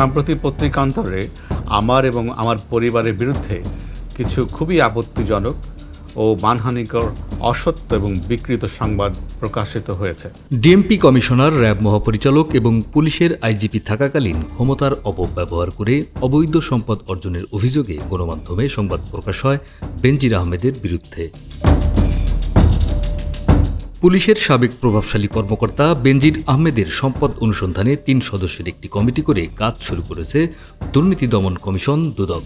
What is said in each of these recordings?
সাম্প্রতিক পত্রিকান্তরে আমার এবং আমার পরিবারের বিরুদ্ধে কিছু খুবই আপত্তিজনক ও মানহানিকর অসত্য এবং বিকৃত সংবাদ প্রকাশিত হয়েছে। ডিএমপি কমিশনার, র্যাব মহাপরিচালক এবং পুলিশের আইজিপি থাকাকালীন ক্ষমতার অপব্যবহার করে অবৈধ সম্পদ অর্জনের অভিযোগে গণমাধ্যমে সংবাদ প্রকাশ হয় বেনজির আহমেদের বিরুদ্ধে। পুলিশের সাবেক প্রভাবশালী কর্মকর্তা বেনজির আহমেদের সম্পদ অনুসন্ধানে তিন সদস্যের একটি কমিটি করে কাজ শুরু করেছে দুর্নীতি দমন কমিশন, দুদক।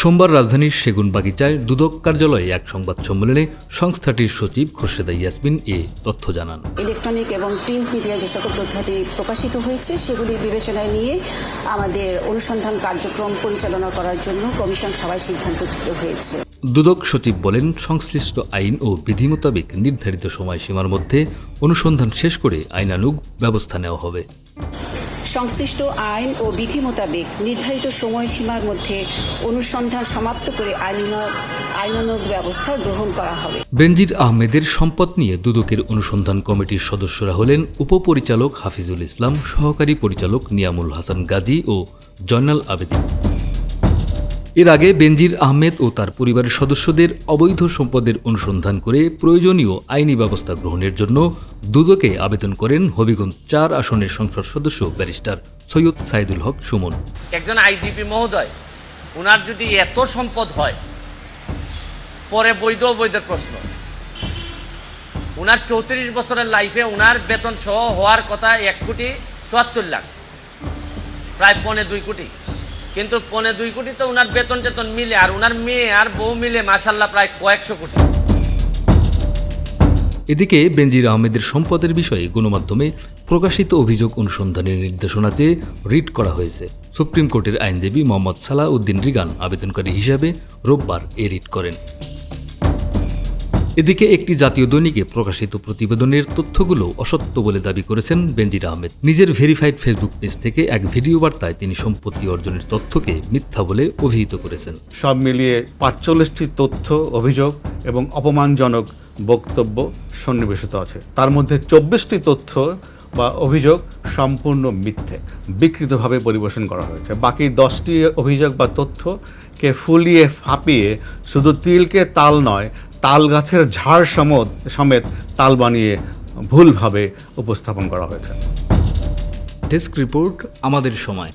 সোমবার রাজধানীর সেগুন বাগিচায় দুদক কার্যালয়ে এক সংবাদ সম্মেলনে সংস্থাটির সচিব খোরশেদা ইয়াসমিন এ তথ্য জানান। ইলেকট্রনিক এবং প্রিন্ট মিডিয়া যে সকল তথ্যাদি প্রকাশিত হয়েছে, সেগুলি বিবেচনায় নিয়ে আমাদের অনুসন্ধান কার্যক্রম পরিচালনা করার জন্য কমিশন সবাই সিদ্ধান্ত হয়েছে। দুদক সচিব বলেন সংশ্লিষ্ট আইন ও বিধি মোতাবেক নির্ধারিত সময়সীমার মধ্যে অনুসন্ধান শেষ করে আইনানুগ ব্যবস্থা নেওয়া হবে। সংশ্লিষ্ট আইন ও বিধি মোতাবেক নির্ধারিত সময়সীমার মধ্যে অনুসন্ধান সমাপ্ত করে আইনানুগ আইনানুগ ব্যবস্থা গ্রহণ করা হবে। বেনজির আহমেদের সম্পদ নিয়ে দুদকের অনুসন্ধান কমিটির সদস্যরা হলেন উপপরিচালক হাফিজুল ইসলাম সহকারী পরিচালক নিয়ামুল হাসান গাজী ও জয়নাল আবেদিন। এর আগে বেনজির আহমেদ ও তার পরিবারের সদস্যদের অবৈধ সম্পদের অনুসন্ধান করে প্রয়োজনীয় আইনি ব্যবস্থা গ্রহণের জন্য দুদকে আবেদন করেন হবিগঞ্জ চার আসনের সংসদ সদস্য ব্যারিস্টার সৈয়দ সাইদুল হক সুমন। একজন আইজিপি মহোদয় ওনার যদি এত সম্পদ হয়, পরে বৈধ অবৈধের প্রশ্ন। ওনার চৌত্রিশ বছরের লাইফে ওনার বেতন সহ হওয়ার কথা এক কোটি চুয়াত্তর লাখ, প্রায় পনে দুই কোটি। কিন্তু পনে দুই কোটি তো উনার বেতন টেতন মিলে, আর উনার মেয়ে আর বউ মিলে মাসাল্লাহ প্রায় কয়েকশো কোটি। এদিকে বেনজির আহমেদের সম্পদের বিষয়ে গণমাধ্যমে প্রকাশিত অভিযোগ অনুসন্ধানের নির্দেশনা চেয়ে রিট করা হয়েছে, সুপ্রিম কোর্টের আইনজীবী মোহাম্মদ সালাহ উদ্দিন রিগান আবেদনকারী হিসাবে রোববার এ রিট করেন। এদিকে একটি জাতীয় দৈনিকে প্রকাশিত প্রতিবেদনের তথ্যগুলো অসত্য বলে দাবি করেছেন বেনজির আহমেদ। নিজের ভেরিফাইড ফেসবুক পেজ থেকে এক ভিডিও বার্তায় তিনি সম্পত্তি অর্জনের তথ্যকে মিথ্যা বলে অভিহিত করেছেন। সব মিলিয়ে পাঁচচল্লিশটি তথ্য, অভিযোগ এবং অপমানজনক বক্তব্য সন্নিবেশিত আছে। তার মধ্যে চব্বিশটি তথ্য বা অভিযোগ সম্পূর্ণ মিথ্যে, বিকৃতভাবে পরিবেশন করা হয়েছে। বাকি দশটি অভিযোগ বা তথ্যকে ফুলিয়ে ফাঁপিয়ে শুধু তিলকে তাল নয় তাল গাছের ঝাড় সমত সমেত তাল বানিয়ে ভুলভাবে উপস্থাপন করা হয়েছে। ডেস্ক রিপোর্ট আমাদের সময়।